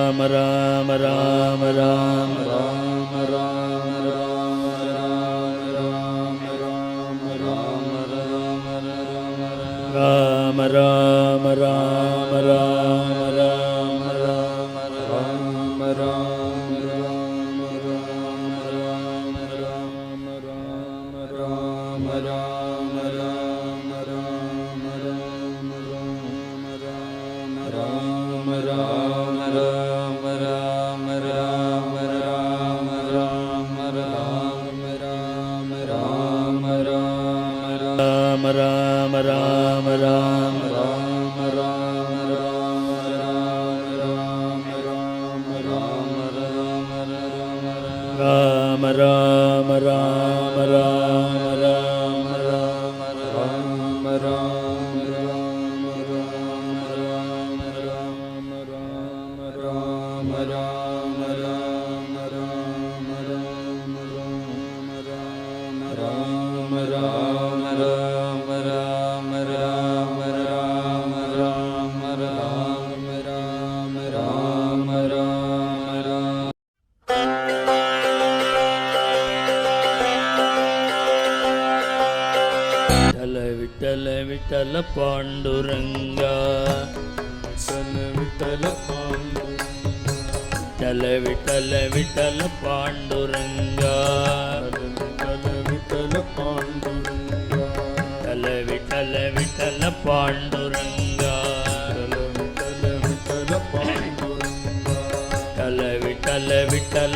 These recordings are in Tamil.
राम राम राम राम राम राम राम राम राम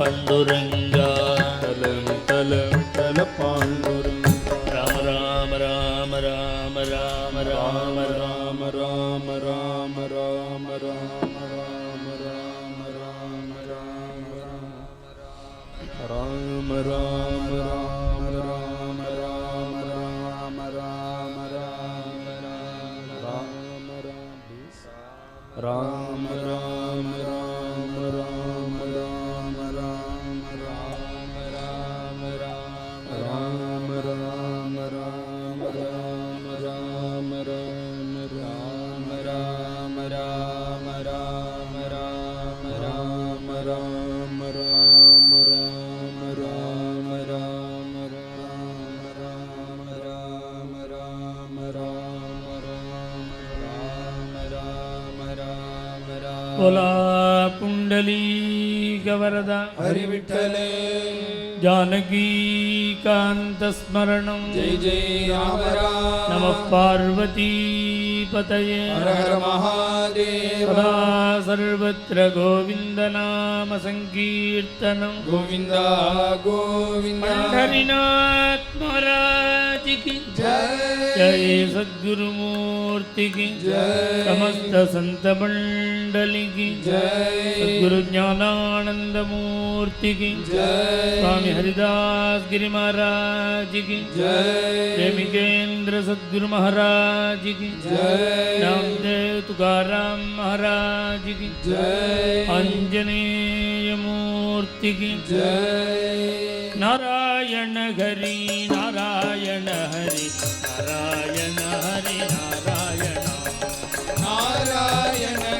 పండురంగ விட்டலீ கவரதா? ஹரிவிட்டலே. ஜானகீகாந்தஸ்மரணம் ஜெய் ஜெய் ராமராம் நம பார்வதி பதயே. ஹர மகாதேவ. சர்வத்ர கோவிந்த நாம சங்கீர்த்தனம் கோவிந்தா கோவிந்த பண்டரிநாத் மகாராஜ் கி ஜெய் ஜெய் சமஸ்த சந்தபள் मंडली की। जय। सद्गुरु ज्ञानानंद मूर्ति की। जय। स्वामी हरिदास गिरि महाराज की। जय। प्रेमिकेंद्र सद्गुरु महाराज की। जय। नामदेव तुकाराम महाराज की। जय। आंजनेय मूर्ति की। जय। नारायण हरि नारायण हरि। नारायण हरि नारायण नारायण हरि। नारायण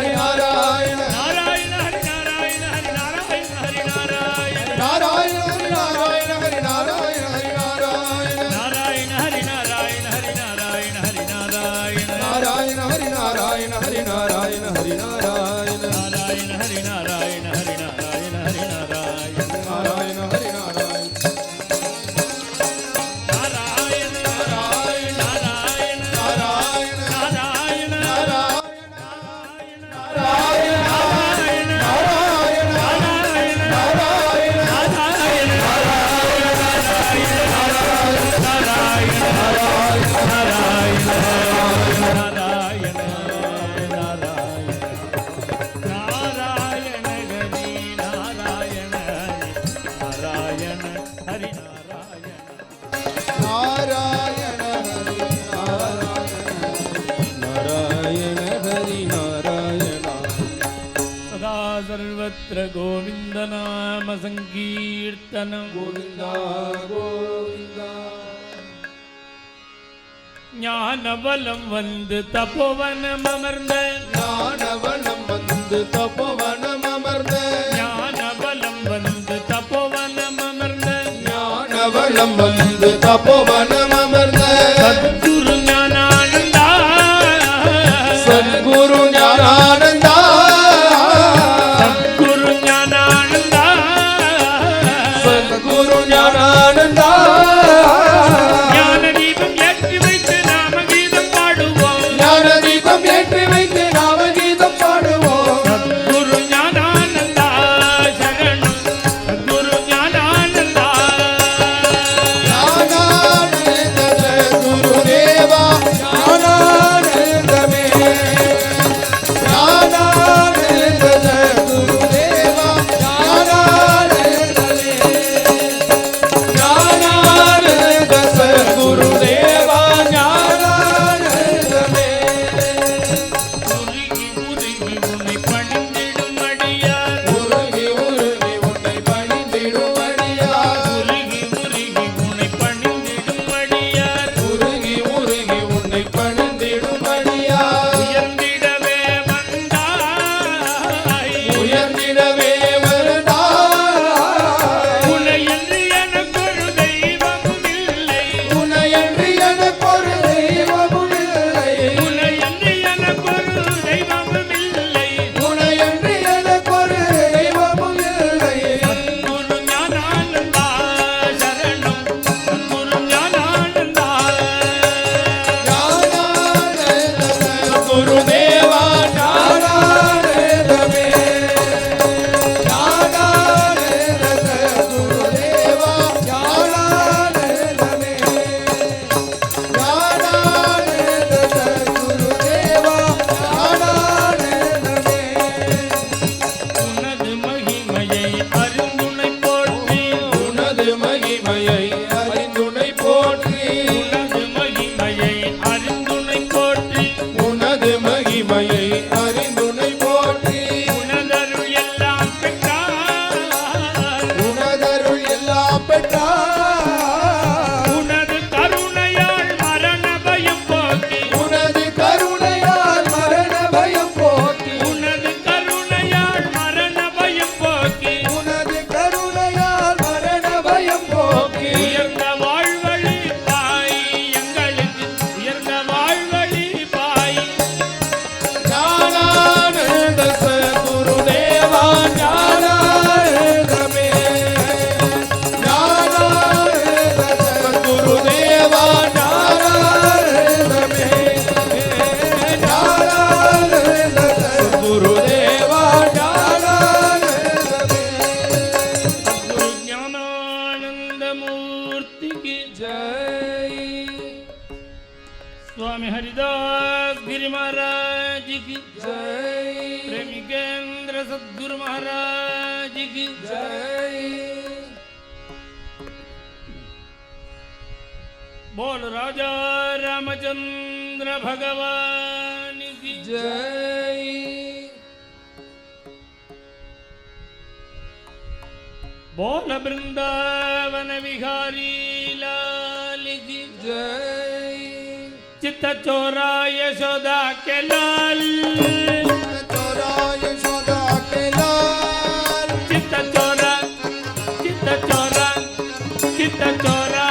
सर्वत्र गोविन्दनामसङ्कीर्तनं गोविन्द गोविन्द ஞானவலம் வந்து தபோவனம் அமர்ந்த ஞானவலம் வந்து தபோவனம் அமர்ந்த ஞானவலம் வந்து தபோவனம் அமர்ந்த ஞானவலம் வந்து தபோவனம் அமர்ந்த रामचंद्र भगवान की जय बोल वृंदावन विहारी लाल की जय चित चोरा यशोदा के लाल चोरा यशोदा के लाल चित चोरा चित चोरा चित चोरा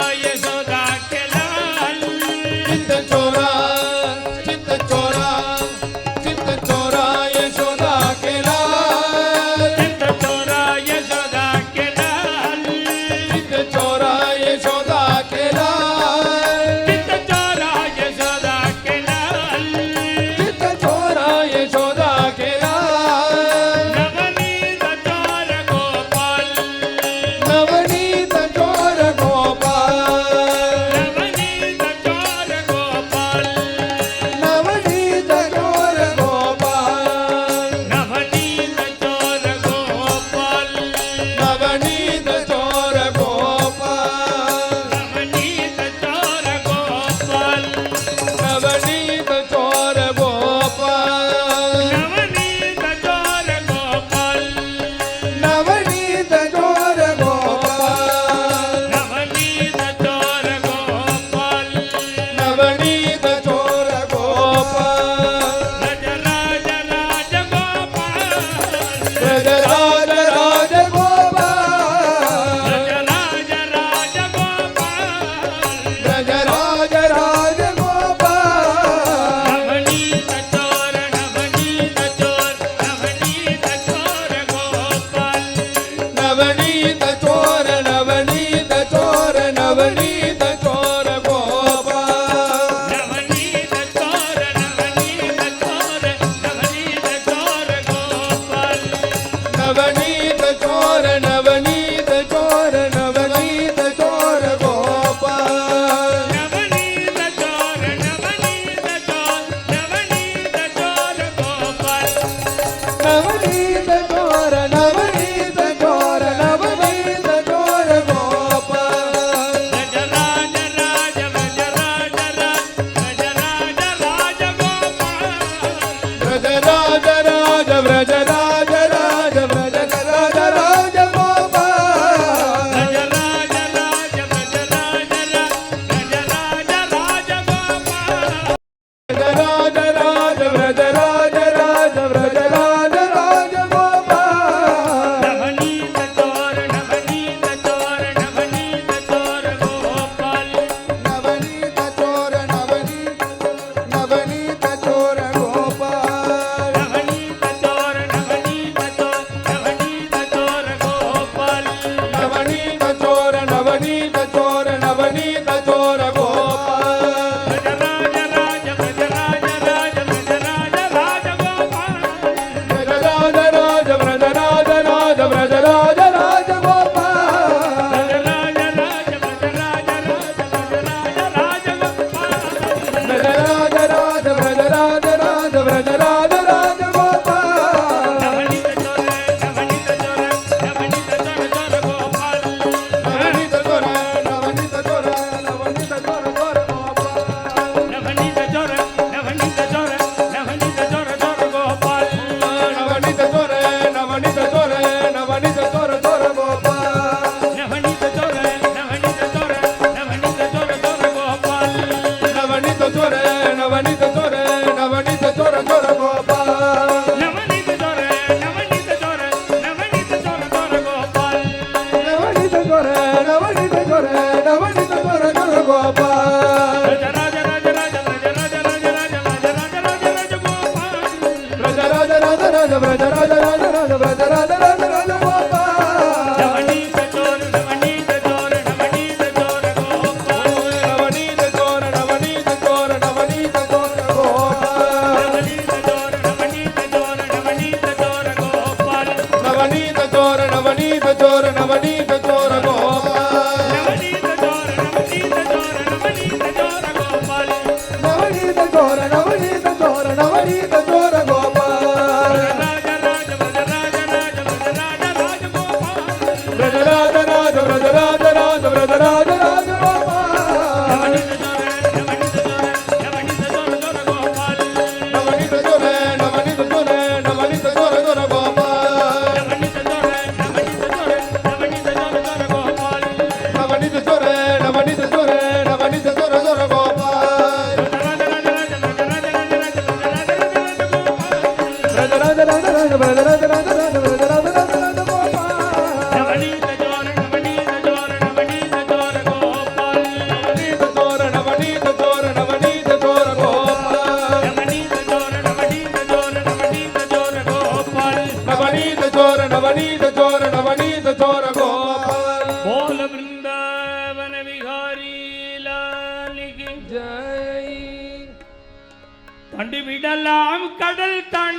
தாண்டி கடல் தான்